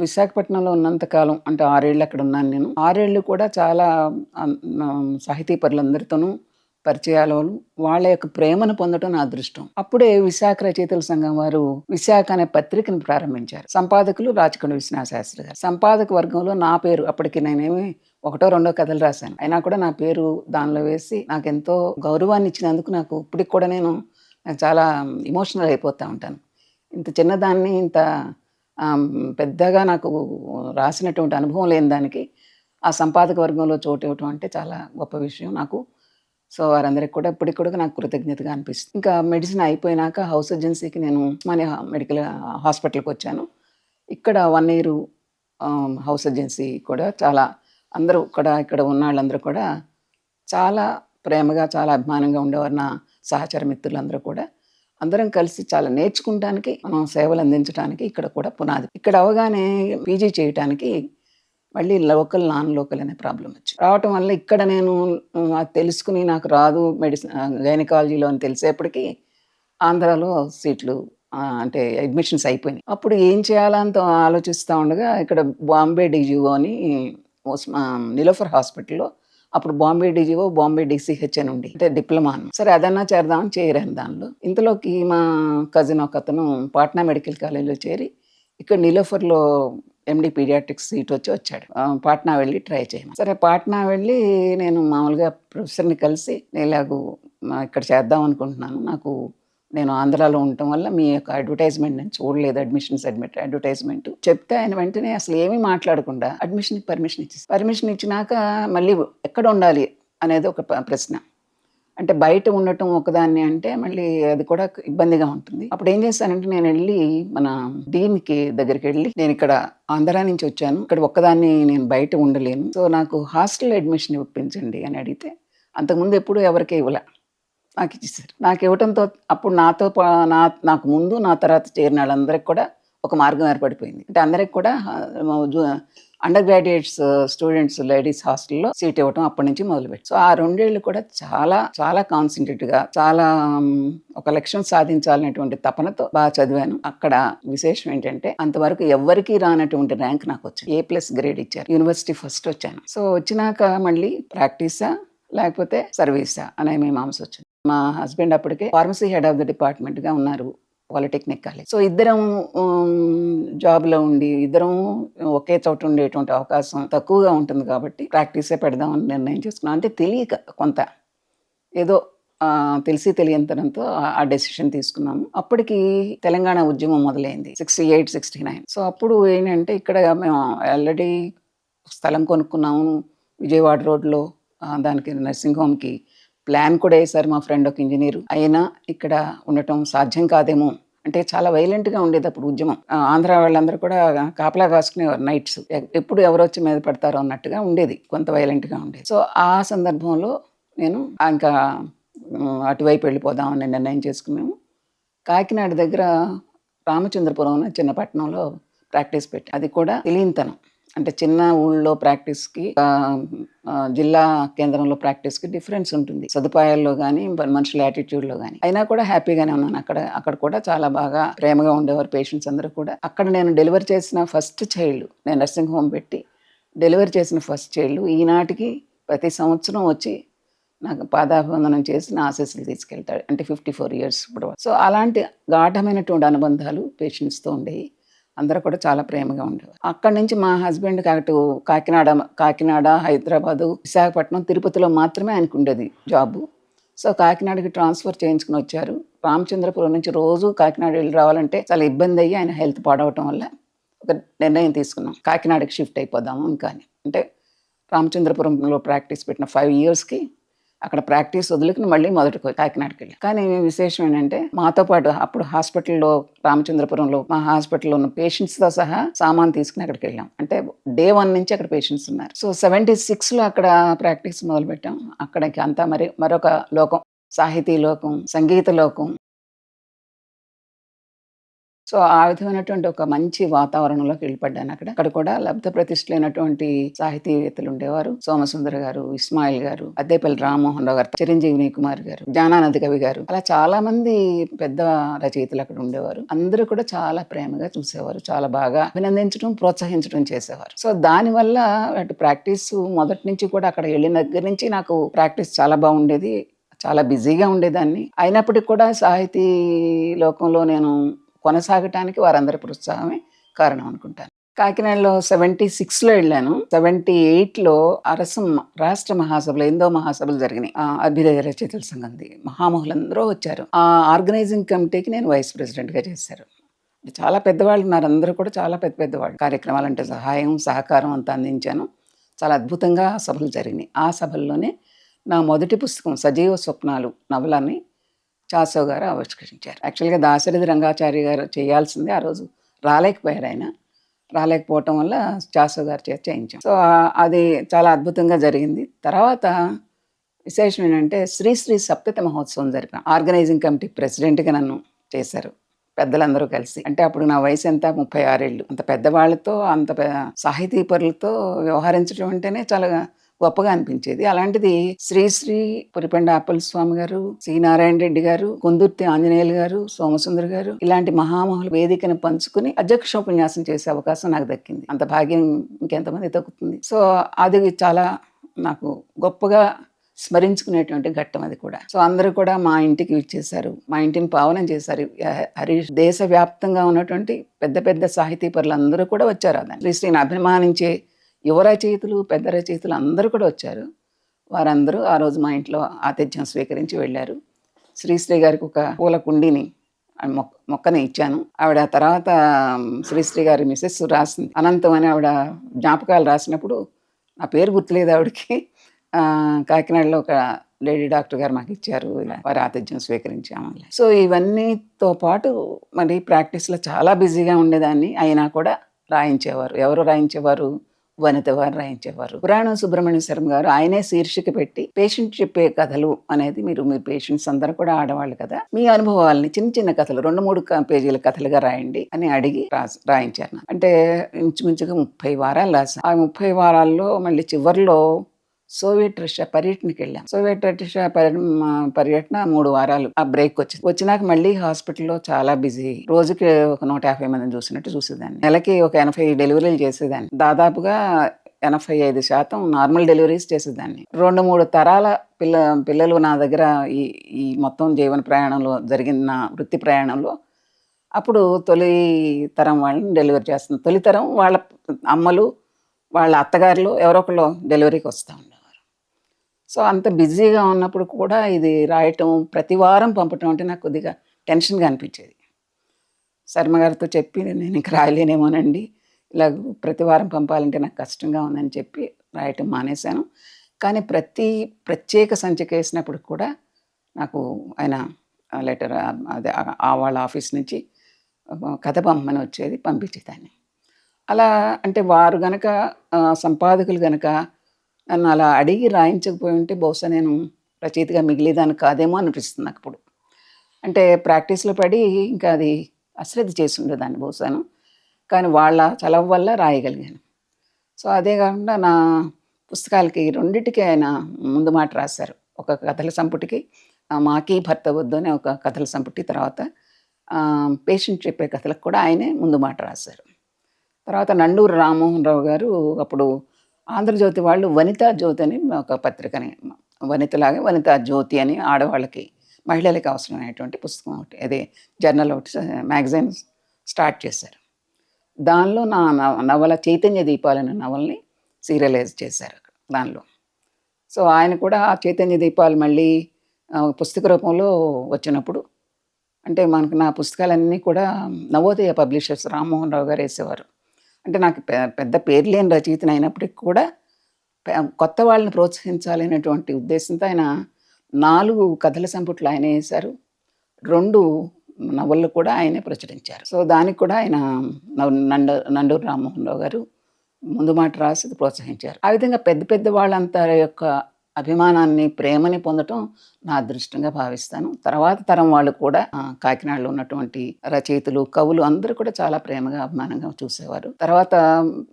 విశాఖపట్నంలో ఉన్నంతకాలం అంటే ఆరేళ్ళు అక్కడ ఉన్నాను నేను. ఆరేళ్ళు కూడా చాలా సాహితీ పరులందరితోనూ పరిచయాలు వాళ్ళ యొక్క ప్రేమను పొందడం నా అదృష్టం. అప్పుడే విశాఖ రచయితల సంఘం వారు విశాఖ అనే పత్రికను ప్రారంభించారు. సంపాదకులు రాజకొండ విశ్వనాథ శాస్త్రి గారు. సంపాదక వర్గంలో నా పేరు అప్పటికి నేనేమి ఒకటో రెండో కథలు రాశాను. అయినా కూడా నా పేరు దానిలో వేసి నాకు ఎంతో గౌరవాన్ని ఇచ్చినందుకు నాకు ఇప్పటికి కూడా నేను చాలా ఇమోషనల్ అయిపోతూ ఉంటాను. ఇంత చిన్నదాన్ని ఇంత పెద్దగా నాకు రాసినటువంటి అనుభవం లేని దానికి ఆ సంపాదక వర్గంలో చోటు ఇవ్వటం అంటే చాలా గొప్ప విషయం నాకు. సో వారందరికి కూడా ఇప్పటికి కూడా నాకు కృతజ్ఞతగా అనిపిస్తుంది. ఇంకా మెడిసిన్ అయిపోయినాక హౌస్ ఏజెన్సీకి నేను మన మెడికల్ హాస్పిటల్కి వచ్చాను. ఇక్కడ వన్ ఇయర్ హౌస్ ఏజెన్సీ కూడా చాలా అందరూ కూడా ఇక్కడ ఉన్న వాళ్ళందరూ కూడా చాలా ప్రేమగా చాలా అభిమానంగా ఉండేవారు నా సహచర మిత్రులందరూ కూడా. అందరం కలిసి చాలా నేర్చుకుంటానికి మనం సేవలు అందించడానికి ఇక్కడ కూడా పునాది. ఇక్కడ అవగానే పీజీ చేయటానికి మళ్ళీ లోకల్ నాన్ లోకల్ అనే ప్రాబ్లం వచ్చి రావటం వల్ల ఇక్కడ నేను అది తెలుసుకుని నాకు రాదు మెడిసిన్ గైనకాలజీలో అని తెలిసేప్పటికీ ఆంధ్రాలో సీట్లు అంటే అడ్మిషన్స్ అయిపోయినాయి. అప్పుడు ఏం చేయాలంత ఆలోచిస్తూ ఉండగా ఇక్కడ బాంబే డిజిఓ అని నిలోఫర్ హాస్పిటల్లో అప్పుడు బాంబే డిజిఓ బాంబే డిసిహెచ్ అని ఉండి. అంటే డిప్లొమా సరే అదన్నా చేద్దామని చేరాను దానిలో. ఇంతలోకి మా కజిన్ ఒక అతను పాట్నా మెడికల్ కాలేజీలో చేరి ఇక్కడ నిలోఫర్లో ఎండి పీడియాట్రిక్స్ సీట్ వచ్చి వచ్చాడు. పాట్నా వెళ్ళి ట్రై చేయమని. సరే పాట్నా వెళ్ళి నేను మామూలుగా ప్రొఫెసర్ని కలిసి నేను ఇలాగూ ఇక్కడ చేద్దాం అనుకుంటున్నాను. నాకు నేను ఆంధ్రాలో ఉండటం వల్ల మీ యొక్క అడ్వర్టైజ్మెంట్ నేను చూడలేదు అడ్మిషన్స్ అడ్మిట్ అడ్వర్టైజ్మెంట్ చెప్తే ఆయన వెంటనే అసలు ఏమీ మాట్లాడకుండా అడ్మిషన్కి పర్మిషన్ ఇచ్చి పర్మిషన్ ఇచ్చినాక మళ్ళీ ఎక్కడ ఉండాలి అనేది ఒక ప్రశ్న. అంటే బయట ఉండటం ఒకదాన్ని అంటే మళ్ళీ అది కూడా ఇబ్బందిగా ఉంటుంది. అప్పుడు ఏం చేశానంటే నేను వెళ్ళి మన డీన్కి దగ్గరికి వెళ్ళి నేను ఇక్కడ ఆంధ్రా నుంచి వచ్చాను. ఇక్కడ ఒక్కదాన్ని నేను బయట ఉండలేను. సో నాకు హాస్టల్ అడ్మిషన్ ఇప్పించండి అని అడిగితే అంతకుముందు ఎప్పుడు ఎవరికి ఇవ్వలే. నాకు ఇచ్చేసారు నాకు ఇవ్వటంతో అప్పుడు నాతో పా- నా నాకు ముందు నా తర్వాత చేరిన వాళ్ళందరికి కూడా ఒక మార్గం ఏర్పడిపోయింది. అంటే అందరికి కూడా అండర్ గ్రాడ్యుయేట్స్ స్టూడెంట్స్ లేడీస్ హాస్టల్లో సీట్ ఇవ్వటం అప్పటి నుంచి మొదలుపెట్టి సో ఆ రెండేళ్ళు కూడా చాలా చాలా కాన్సన్ట్రేట్గా చాలా ఒక లక్ష్యం సాధించాలనేటువంటి తపనతో బాగా చదివాను. అక్కడ విశేషం ఏంటంటే అంతవరకు ఎవ్వరికీ రానటువంటి ర్యాంక్ నాకు వచ్చింది. ఏ ప్లస్ గ్రేడ్ ఇచ్చారు. యూనివర్సిటీ ఫస్ట్ వచ్చాను. సో వచ్చినాక మళ్ళీ ప్రాక్టీసా లేకపోతే సర్వీసా అనే మీమాంస వచ్చింది మా హస్బెండ్ అప్పటికే ఫార్మసీ హెడ్ ఆఫ్ ద డిపార్ట్మెంట్గా ఉన్నారు పాలిటెక్నిక్ కాలేజ్. సో ఇద్దరం జాబ్లో ఉండి ఇద్దరం ఒకే చోట ఉండేటువంటి అవకాశం తక్కువగా ఉంటుంది కాబట్టి ప్రాక్టీసే పెడదామని నిర్ణయం చేసుకున్నాం. అంటే తెలియక కొంత ఏదో తెలిసి తెలియంతనంతో ఆ- ఆ డెసిషన్ తీసుకున్నాము. అప్పటికి తెలంగాణ ఉద్యమం మొదలైంది sixty eight sixty nine. So అప్పుడు ఏంటంటే ఇక్కడ మేము ఆల్రెడీ స్థలం కొనుక్కున్నాము విజయవాడ రోడ్లో దానికి నర్సింగ్ హోమ్కి ప్లాన్ కూడా వేశారు మా ఫ్రెండ్ ఒక ఇంజనీర్. అయినా ఇక్కడ ఉండటం సాధ్యం కాదేమో. అంటే చాలా వైలెంట్గా ఉండేది అప్పుడు ఉద్యమం. ఆంధ్ర వాళ్ళందరూ కూడా కాపలా కాసుకునేవారు నైట్స్ ఎప్పుడు ఎవరు వచ్చి మీద పడతారో అన్నట్టుగా ఉండేది. కొంత వైలెంట్గా ఉండేది. సో ఆ సందర్భంలో నేను ఇంకా అటువైపు అటువైపు వెళ్ళిపోదామని నిర్ణయం చేసుకున్నాము. కాకినాడ దగ్గర రామచంద్రపురం అనే చిన్న పట్టణంలో ప్రాక్టీస్ పెట్టి. అది కూడా తెలియనితనం. అంటే చిన్న ఊళ్ళో ప్రాక్టీస్కి జిల్లా కేంద్రంలో ప్రాక్టీస్కి డిఫరెన్స్ ఉంటుంది. సదుపాయాల్లో కానీ మనుషుల యాటిట్యూడ్లో కానీ అయినా కూడా హ్యాపీగానే ఉన్నాను. అక్కడ అక్కడ కూడా చాలా బాగా ప్రేమగా ఉండేవారు పేషెంట్స్ అందరూ కూడా. అక్కడ నేను డెలివరీ చేసిన ఫస్ట్ చైల్డ్ నేను నర్సింగ్ హోమ్ పెట్టి డెలివరీ చేసిన ఫస్ట్ చైల్డ్ ఈనాటికి ప్రతి సంవత్సరం వచ్చి నాకు పాదాభివందనం చేసి నా ఆశీస్సులు తీసుకెళ్తాడు. అంటే ఫిఫ్టీ ఫోర్ ఇయర్స్ ఇప్పుడు. సో అలాంటి గాఢమైనటువంటి అనుబంధాలు పేషెంట్స్తో ఉండేవి. అందరూ కూడా చాలా ప్రేమగా ఉండేవారు. అక్కడి నుంచి మా హస్బెండ్ అటు కాకినాడ కాకినాడ హైదరాబాదు విశాఖపట్నం తిరుపతిలో మాత్రమే ఆయనకు ఉండేది జాబు. సో కాకినాడకి ట్రాన్స్ఫర్ చేయించుకుని వచ్చారు. రామచంద్రపురం నుంచి రోజు కాకినాడ వెళ్ళి రావాలంటే చాలా ఇబ్బంది అయ్యి ఆయన హెల్త్ పాడవటం వల్ల ఒక నిర్ణయం తీసుకున్నాం. కాకినాడకి షిఫ్ట్ అయిపోదాము ఇంకా అంటే రామచంద్రపురంలో ప్రాక్టీస్ పెట్టిన ఫైవ్ ఇయర్స్కి అక్కడ ప్రాక్టీస్ వదులుకుని మళ్ళీ మొదటికి కాకినాడకి వెళ్ళాం కానీ విశేషం ఏంటంటే మాతో పాటు అప్పుడు హాస్పిటల్లో రామచంద్రపురంలో మా హాస్పిటల్లో ఉన్న పేషెంట్స్తో సహా సామాన్ తీసుకుని అక్కడికి వెళ్ళాం అంటే డే వన్ నుంచి అక్కడ పేషెంట్స్ ఉన్నారు. సో సెవెంటీ సిక్స్లో అక్కడ ప్రాక్టీస్ మొదలుపెట్టాం. అక్కడికి అంతా మరి మరొక లోకం సాహితీ లోకం సంగీత లోకం సో ఆ విధమైనటువంటి ఒక మంచి వాతావరణంలోకి వెళ్ళిపడ్డాను అక్కడ. అక్కడ కూడా లబ్ధ ప్రతిష్ఠలైనటువంటి సాహితీవేత్తలు ఉండేవారు. సోమసుందర్ గారు ఇస్మాయిల్ గారు అద్దేపల్లి రామ్మోహన్ రావు గారు చిరంజీవి కుమార్ గారు జ్ఞానానంద కవి గారు అలా చాలా మంది పెద్ద రచయితలు అక్కడ ఉండేవారు. అందరూ కూడా చాలా ప్రేమగా చూసేవారు. చాలా బాగా అభినందించడం ప్రోత్సహించడం చేసేవారు. సో దానివల్ల అటు ప్రాక్టీస్ మొదటి నుంచి కూడా అక్కడ వెళ్ళిన దగ్గర నుంచి నాకు ప్రాక్టీస్ చాలా బాగుండేది. చాలా బిజీగా ఉండేదాన్ని. అయినప్పటికీ కూడా సాహితీ లోకంలో నేను కొనసాగటానికి వారందరి ప్రోత్సాహమే కారణం అనుకుంటాను. కాకినాడలో సెవెంటీ సిక్స్లో వెళ్ళాను. సెవెంటీ ఎయిట్లో అరసం రాష్ట్ర మహాసభలు ఎందో మహాసభలు జరిగినాయి. అభ్యుదయ రచయితల సంఘంది. మహామహులందరూ వచ్చారు. ఆ ఆర్గనైజింగ్ కమిటీకి నేను వైస్ ప్రెసిడెంట్గా చేశారు. చాలా పెద్దవాళ్ళు ఉన్నారు. అందరూ కూడా చాలా పెద్ద పెద్దవాళ్ళు. కార్యక్రమాలంటే సహాయం సహకారం అంతా అందించాను. చాలా అద్భుతంగా ఆ సభలు జరిగినాయి. ఆ సభల్లోనే నా మొదటి పుస్తకం సజీవ స్వప్నాలు నవలని చాసో గారు ఆవిష్కరించారు. యాక్చువల్గా దాశరథి రంగాచారి గారు చేయాల్సిందే ఆ రోజు. రాలేకపోయారు ఆయన. రాలేకపోవటం వల్ల చాసో గారు చేసి చేయించాం. సో అది చాలా అద్భుతంగా జరిగింది. తర్వాత విశేషం ఏంటంటే శ్రీశ్రీ సప్తత మహోత్సవం జరిపిన ఆర్గనైజింగ్ కమిటీ ప్రెసిడెంట్గా నన్ను చేశారు. పెద్దలందరూ కలిసి. అంటే అప్పుడు నా వయసు ఎంత? ముప్పై ఆరేళ్ళు. అంత పెద్దవాళ్ళతో అంత పె- సాహితీ పరులతో వ్యవహరించడం అంటేనే చాలా గొప్పగా అనిపించేది. అలాంటిది శ్రీశ్రీ పురిపెండ అప్పల స్వామి గారు సి నారాయణ రెడ్డి గారు కొందుర్తి ఆంజనేయులు గారు సోమసుందర్ గారు ఇలాంటి మహామహులు వేదికను పంచుకుని అధ్యక్షోపన్యాసం చేసే అవకాశం నాకు దక్కింది. అంత భాగ్యం ఇంకెంతమంది దక్కుతుంది. సో అది చాలా నాకు గొప్పగా స్మరించుకునేటువంటి ఘట్టం అది కూడా. సో అందరూ కూడా మా ఇంటికి ఇచ్చేశారు మా ఇంటిని పావనం చేశారు. హరీష్ దేశవ్యాప్తంగా ఉన్నటువంటి పెద్ద పెద్ద సాహితీ పరులు అందరూ కూడా వచ్చారు అదని శ్రీశ్రీని అభిమానించే యువ రచయితలు పెద్ద రచయితలు అందరూ కూడా వచ్చారు. వారందరూ ఆ రోజు మా ఇంట్లో ఆతిథ్యం స్వీకరించి వెళ్ళారు. శ్రీశ్రీ గారికి ఒక పూల కుండీని ఆ మొక్క మొక్కని ఇచ్చాను. ఆవిడ తర్వాత శ్రీశ్రీ గారి మిసెస్ రాసింది. అనంతం అని ఆవిడ జ్ఞాపకాలు రాసినప్పుడు నా పేరు గుర్తులేదు ఆవిడకి. కాకినాడలో ఒక లేడీ డాక్టర్ గారు మాకు ఇచ్చారు. ఇలా వారి ఆతిథ్యం స్వీకరించాము. సో ఇవన్నీతో పాటు మరి ప్రాక్టీస్లో చాలా బిజీగా ఉండేదాన్ని. అయినా కూడా రాయించేవారు. ఎవరు రాయించేవారు? వనిత వారు రాయించేవారు. పురాణం సుబ్రహ్మణ్య శర్మ గారు ఆయనే శీర్షిక పెట్టి పేషెంట్ చెప్పే కథలు అనేది మీరు మీ పేషెంట్స్ అందరూ కూడా ఆడవాళ్ళు కదా మీ అనుభవాల్ని చిన్న చిన్న కథలు రెండు మూడు పేజీల కథలుగా రాయండి అని అడిగి రాయించారు అంటే ఇంచుమించుగా ముప్పై వారాలు రాశాను. ఆ ముప్పై వారాల్లో మళ్ళీ చివరిలో సోవియట్ రష్యా పర్యటనకి వెళ్ళాం సోవియట్ రష్యా పర్యటన మూడు వారాలు. ఆ బ్రేక్ వచ్చింది వచ్చినాక మళ్ళీ హాస్పిటల్లో చాలా బిజీ. రోజుకి ఒక నూట యాభై మందిని చూసినట్టు చూసేదాన్ని. నెలకి ఒక ఎనభై డెలివరీలు చేసేదాన్ని. దాదాపుగా ఎనభై ఐదు శాతం నార్మల్ డెలివరీస్ చేసేదాన్ని. రెండు మూడు తరాల పిల్ల పిల్లలు నా దగ్గర ఈ ఈ మొత్తం జీవన ప్రయాణంలో జరిగిన నా వృత్తి ప్రయాణంలో అప్పుడు తొలి తరం వాళ్ళని డెలివరీ చేస్తుంది తొలి తరం వాళ్ళ అమ్మలు వాళ్ళ అత్తగారులు ఎవరో ఒకళ్ళు డెలివరీకి వస్తూ ఉన్నారు. సో అంత బిజీగా ఉన్నప్పుడు కూడా ఇది రాయటం ప్రతి వారం పంపటం అంటే నాకు కొద్దిగా టెన్షన్గా అనిపించేది. శర్మ గారితో చెప్పి నేను ఇంకా రాయలేనేమోనండి. ఇలా ప్రతి వారం పంపాలంటే నాకు కష్టంగా ఉందని చెప్పి రాయటం మానేశాను. కానీ ప్రతి ప్రత్యేక సంచిక వేసినప్పుడు కూడా నాకు ఆయన లెటర్ అదే ఆ- వాళ్ళ ఆఫీస్ నుంచి కథ పంపమని వచ్చేది పంపించేదాన్ని. అలా అంటే వారు గనక సంపాదకులు గనక నన్ను అలా అడిగి రాయించకపోయి ఉంటే బహుశా నేను రచయితగా మిగిలేదాన్ని కాదేమో అనిపిస్తుంది నాకు ఇప్పుడు అంటే ప్రాక్టీస్లో పడి ఇంకా అది అశ్రద్ధ చేసి ఉండేదాన్ని బహుశాను. కానీ వాళ్ళ చలవ వల్ల రాయగలిగాను. సో అదే కాకుండా నా పుస్తకాలకి రెండింటికి ఆయన ముందు మాట రాశారు. ఒక కథల సంపుటికి మాకి భర్త వద్దు అనే ఒక కథల సంపుటి తర్వాత పేషెంట్ చెప్పే కథలకు కూడా ఆయనే ముందు మాట రాశారు. తర్వాత నండూరు రామ్మోహన్ రావు గారు అప్పుడు ఆంధ్రజ్యోతి వాళ్ళు వనితా జ్యోతి అని ఒక పత్రికని వనితలాగే వనితా జ్యోతి అని ఆడవాళ్ళకి మహిళలకి అవసరమైనటువంటి పుస్తకం ఒకటి. అదే జర్నల్ ఒకటి మ్యాగజైన్ స్టార్ట్ చేశారు. దానిలో నా నవ- నవల చైతన్య దీపాలనే నవల్ని సీరియలైజ్ చేశారు దానిలో. సో ఆయన కూడా ఆ చైతన్య దీపాలు మళ్ళీ పుస్తక రూపంలో వచ్చినప్పుడు అంటే మనకు నా పుస్తకాలన్నీ కూడా నవోదయ పబ్లిషర్స్ రామ్మోహన్ రావు గారు వేసేవారు. అంటే నాకు పెద్ద పేరు లేని రచయితని అయినప్పటికి కూడా కొత్త వాళ్ళని ప్రోత్సహించాలనేటువంటి ఉద్దేశంతో ఆయన నాలుగు కథల సంపుట్లు ఆయన వేశారు. రెండు నవళ్ళు కూడా ఆయనే ప్రచురించారు. సో దానికి కూడా ఆయన నండ నండూరు రామ్మోహన్ రావు గారు ముందు మాట రాసి ప్రోత్సహించారు. ఆ విధంగా పెద్ద పెద్ద వాళ్ళంతా యొక్క అభిమానాన్ని ప్రేమని పొందటం నా అదృష్టంగా భావిస్తాను. తర్వాత తరం వాళ్ళు కూడా కాకినాడలో ఉన్నటువంటి రచయితలు కవులు అందరూ కూడా చాలా ప్రేమగా అభిమానంగా చూసేవారు. తర్వాత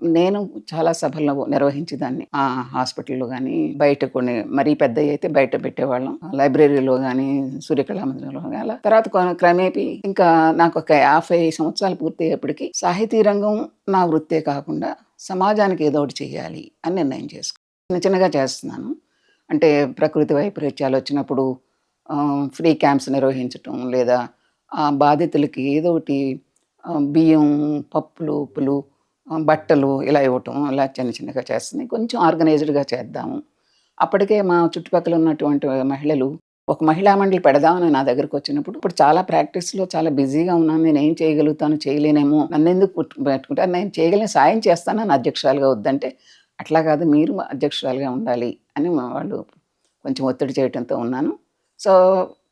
నేను చాలా సభల్లో నిర్వహించేదాన్ని. ఆ హాస్పిటల్లో కానీ బయట కొన్ని మరీ పెద్ద అయితే బయట పెట్టేవాళ్ళం. లైబ్రరీలో కానీ సూర్యకళా మందిరంలో కానీ అలా. తర్వాత కొన- క్రమేపీ ఇంకా నాకు ఒక యాభై సంవత్సరాలు పూర్తయ్యేప్పటికీ సాహితీ రంగం నా వృత్తే కాకుండా సమాజానికి ఏదో ఒకటి చేయాలి అని నిర్ణయం చేసుకున్నాను చిన్న చిన్నగా చేస్తున్నాను. అంటే ప్రకృతి వైపరీత్యాలు వచ్చినప్పుడు ఫ్రీ క్యాంప్స్ నిర్వహించటం లేదా ఆ బాధితులకి ఏదో ఒకటి బియ్యం పప్పులు ఉప్పులు బట్టలు ఇలా ఇవ్వటం ఇలా చిన్న చిన్నగా చేస్తున్నాయి కొంచెం ఆర్గనైజ్డ్గా చేద్దాము. అప్పటికే మా చుట్టుపక్కల ఉన్నటువంటి మహిళలు ఒక మహిళా మండలి పెడదామని నా దగ్గరకు వచ్చినప్పుడు ఇప్పుడు చాలా ప్రాక్టీస్లో చాలా బిజీగా ఉన్నాను. నేను ఏం చేయగలుగుతాను చేయలేనేమో నన్ను ఎందుకు పెట్టుకుంటాను నేను చేయగలిగిన సాయం చేస్తాను అని అధ్యక్షురాలుగా వద్దంటే అట్లా కాదు మీరు అధ్యక్షురాలుగా ఉండాలి. అని మా వాళ్ళు కొంచెం ఒత్తిడి చేయడంతో ఉన్నాను. సో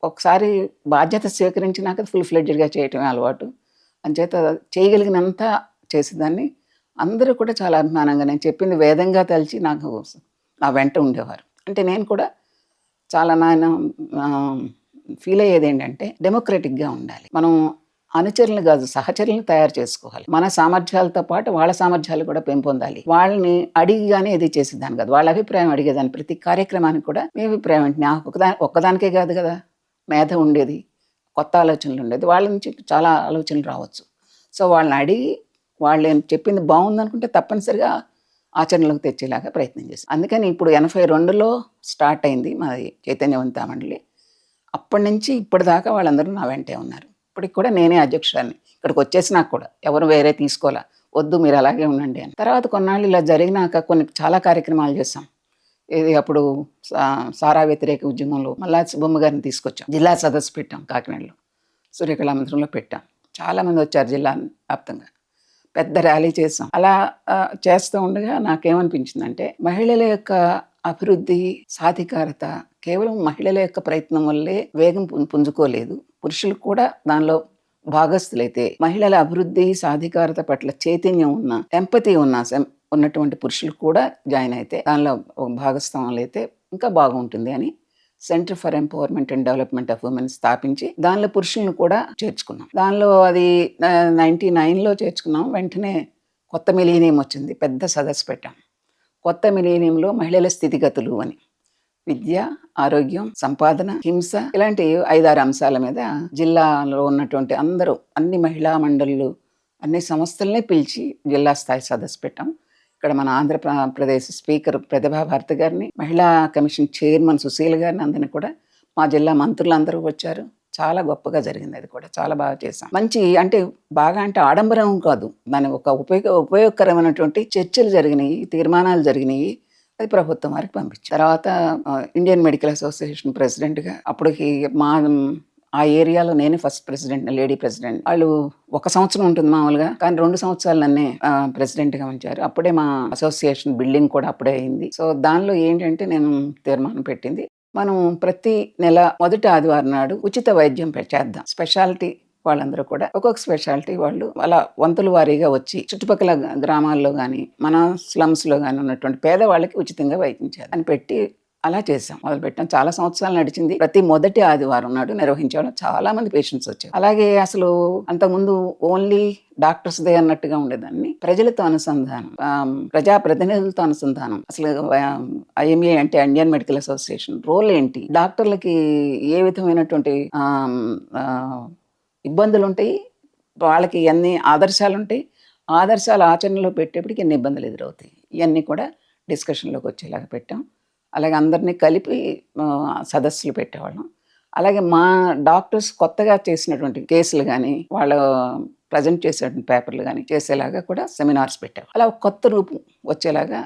ఒకసారి బాధ్యత స్వీకరించినాక ఫుల్ ఫ్లెడ్జ్డ్గా చేయటమే అలవాటు. అంచేత చేయగలిగినంత చేసేదాన్ని. అందరూ కూడా చాలా అభిమానంగా నేను చెప్పింది వేదంగా తలిచి నాకు నా వెంట ఉండేవారు. అంటే నేను కూడా చాలా నాయన ఫీల్ అయ్యేది ఏంటంటే డెమోక్రటిక్గా ఉండాలి. మనం అనుచరులను కాదు సహచరులను తయారు చేసుకోవాలి. మన సామర్థ్యాలతో పాటు వాళ్ళ సామర్థ్యాలు కూడా పెంపొందాలి. వాళ్ళని అడిగిగానే ఇది చేసేదాన్ని కాదు. వాళ్ళ అభిప్రాయం అడిగేదాన్ని. ప్రతి కార్యక్రమానికి కూడా మీ అభిప్రాయం ఏంటి? నాకు ఒకదా ఒక్కదానికే కాదు కదా. మేధ ఉండేది కొత్త ఆలోచనలు ఉండేది. వాళ్ళ నుంచి చాలా ఆలోచనలు రావచ్చు. సో వాళ్ళని అడిగి వాళ్ళు చెప్పింది బాగుందనుకుంటే తప్పనిసరిగా ఆచరణలోకి తెచ్చేలాగా ప్రయత్నం చేశాను అందుకని ఇప్పుడు ఎనభై రెండులో స్టార్ట్ అయింది మాది చైతన్యవంత మండలి. అప్పటి నుంచి ఇప్పటిదాకా వాళ్ళందరూ నా వెంటే ఉన్నారు. ఇప్పటికి కూడా నేనే అధ్యక్షురాన్ని ఇక్కడికి వచ్చేసినాక కూడా ఎవరు వేరే తీసుకోవాలా? వద్దు మీరు అలాగే ఉండండి అని. తర్వాత కొన్నాళ్ళు ఇలా జరిగినాక కొన్ని చాలా కార్యక్రమాలు చేసాం ఇది అప్పుడు సా- సారా వ్యతిరేక ఉద్యమంలో మల్లా సుబ్బమ్మ గారిని తీసుకొచ్చాం. జిల్లా సదస్సు పెట్టాం కాకినాడలో. సూర్యకళా మందిరంలో పెట్టాం చాలామంది వచ్చారు జిల్లా వ్యాప్తంగా. పెద్ద ర్యాలీ చేసాం అలా చేస్తూ ఉండగా నాకేమనిపించిందంటే మహిళల యొక్క అభివృద్ధి సాధికారత కేవలం మహిళల యొక్క ప్రయత్నం వల్లే వేగం పుంజుకోలేదు. పురుషులు కూడా దానిలో భాగస్థులైతే మహిళల అభివృద్ధి సాధికారత పట్ల చైతన్యం ఉన్న ఎంపతి ఉన్న ఉన్నటువంటి పురుషులు కూడా జాయిన్ అయితే దానిలో భాగస్వాములు అయితే ఇంకా బాగుంటుంది అని centre for empowerment and development of women స్థాపించి దానిలో పురుషులను కూడా చేర్చుకున్నాం. దానిలో అది నైంటీ నైన్లో చేర్చుకున్నాం. వెంటనే కొత్త మిలీనియం వచ్చింది. పెద్ద సదస్సు పెట్టాం. కొత్త మిలీనియంలో మహిళల స్థితిగతులు అని. విద్య ఆరోగ్యం సంపాదన హింస ఇలాంటి ఐదారు అంశాల మీద జిల్లాలో ఉన్నటువంటి అందరూ అన్ని మహిళా మండళ్ళు అన్ని సంస్థలనే పిలిచి జిల్లా స్థాయి సదస్సు పెట్టాం. ఇక్కడ మన ఆంధ్రప్రదేశ్ స్పీకర్ ప్రతిభా భారతి గారిని మహిళా కమిషన్ చైర్మన్ సుశీల్ గారిని అందరిని కూడా మా జిల్లా మంత్రులు అందరూ వచ్చారు. చాలా గొప్పగా జరిగింది అది కూడా. చాలా బాగా చేశాం. మంచి అంటే బాగా అంటే ఆడంబరం కాదు. దాని ఒక ఉపయోగ ఉపయోగకరమైనటువంటి చర్చలు జరిగినాయి తీర్మానాలు జరిగినాయి. అది ప్రభుత్వం వారికి పంపించారు. తర్వాత ఇండియన్ మెడికల్ అసోసియేషన్ ప్రెసిడెంట్గా అప్పటికి మా ఆ ఏరియాలో నేనే ఫస్ట్ ప్రెసిడెంట్ లేడీ ప్రెసిడెంట్. వాళ్ళు ఒక సంవత్సరం ఉంటుంది మామూలుగా కానీ రెండు సంవత్సరాలు నన్నే ప్రెసిడెంట్గా ఉంచారు. అప్పుడే మా అసోసియేషన్ బిల్డింగ్ కూడా అప్పుడే అయింది. సో దానిలో ఏంటంటే నేను తీర్మానం పెట్టింది. మనం ప్రతి నెల మొదటి ఆదివారం నాడు ఉచిత వైద్యం పె- చేద్దాం. స్పెషాలిటీ వాళ్ళందరూ కూడా ఒక్కొక్క స్పెషాలిటీ వాళ్ళు అలా వంతుల వారీగా వచ్చి చుట్టుపక్కల గ్రామాల్లో కానీ మన స్లమ్స్లో కానీ ఉన్నటువంటి పేదవాళ్ళకి ఉచితంగా వైద్యం అని పెట్టి అలా చేసాం మొదలు పెట్టాం చాలా సంవత్సరాలు నడిచింది. ప్రతి మొదటి ఆదివారం నాడు నిర్వహించడం చాలా మంది పేషెంట్స్ వచ్చారు. అలాగే అసలు అంతకుముందు ఓన్లీ డాక్టర్స్ దే అన్నట్టుగా ఉండేదాన్ని. ప్రజలతో అనుసంధానం ప్రజా ప్రతినిధులతో అనుసంధానం. అసలు ఐఎంఏ అంటే ఇండియన్ మెడికల్ అసోసియేషన్. రోల్ ఏంటి? డాక్టర్లకి ఏ విధమైనటువంటి ఇబ్బందులు ఉంటాయి వాళ్ళకి ఎన్ని ఆదర్శాలు ఉంటాయి ఆదర్శాలు ఆచరణలో పెట్టేప్పటికి ఎన్ని ఇబ్బందులు ఎదురవుతాయి. ఇవన్నీ కూడా డిస్కషన్లోకి వచ్చేలాగా పెట్టాం. అలాగే అందరినీ కలిపి సదస్సులు పెట్టేవాళ్ళం. అలాగే మా డాక్టర్స్ కొత్తగా చేసినటువంటి కేసులు కానీ వాళ్ళ ప్రజెంట్ చేసేటువంటి పేపర్లు కానీ చేసేలాగా కూడా సెమినార్స్ పెట్టాం. అలా కొత్త రూపం వచ్చేలాగా